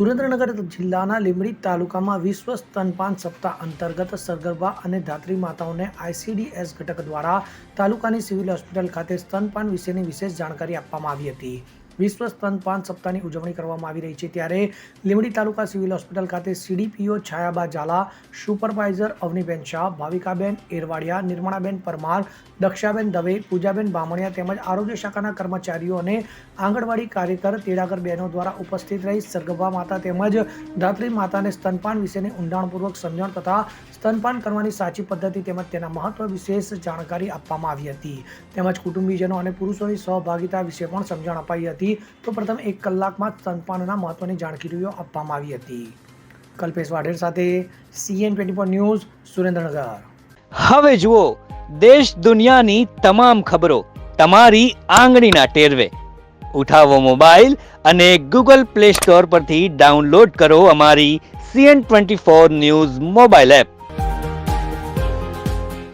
સુરેન્દ્રનગર જિલ્લાના લીંબડી તાલુકામાં વિશ્વ સ્તનપાન સપ્તાહ અંતર્ગત સરગર્ભા અને ધાત્રી માતાઓને આઈસીડીએસ ઘટક દ્વારા તાલુકાની સિવિલ હોસ્પિટલ ખાતે સ્તનપાન વિશેની વિશેષ જાણકારી આપવામાં આવી હતી. વિશ્વ સ્તનપાન સપ્તાહની ઉજવણી કરવામાં આવી રહી છે. ત્યારે લીંબડી તાલુકા સિવિલ હોસ્પિટલ ખાતે સીડીપીઓ છાયાબા ઝાલા, સુપરવાઇઝર અવનીબેન શાહ, ભાવિકાબેન એરવાડિયા, નિર્મળાબેન પરમાર, દક્ષાબેન દવે, પૂજાબેન બામણિયા તેમજ આરોગ્ય શાખાના કર્મચારીઓ અને આંગણવાડી કાર્યકર, તેડાગર બહેનો દ્વારા ઉપસ્થિત રહી સર્ગભા માતા તેમજ ધાત્રી માતાને સ્તનપાન વિશેની ઊંડાણપૂર્વક સમજણ તથા સ્તનપાન કરવાની સાચી પદ્ધતિ તેમજ તેના મહત્વ વિશેષ જાણકારી આપવામાં આવી હતી. તેમજ કુટુંબીજનો અને પુરુષોની સહભાગિતા વિશે પણ સમજણ અપાઈ હતી. તો પ્રથમ એક કલાકમાં સ્તનપાનના મહત્વની જાણકારીઓ આપવામાં આવી હતી. કલ્પેશ વાઢેર સાથે CN twenty four news, Surendranagar. હવે જુઓ, દેશ દુનિયાની તમામ ખબરો તમારી આંગળીના ટેરવે. ઉઠાવો મોબાઈલ અને ગૂગલ પ્લે સ્ટોર પરથી ડાઉનલોડ કરો અમારી CN twenty four news mobile app.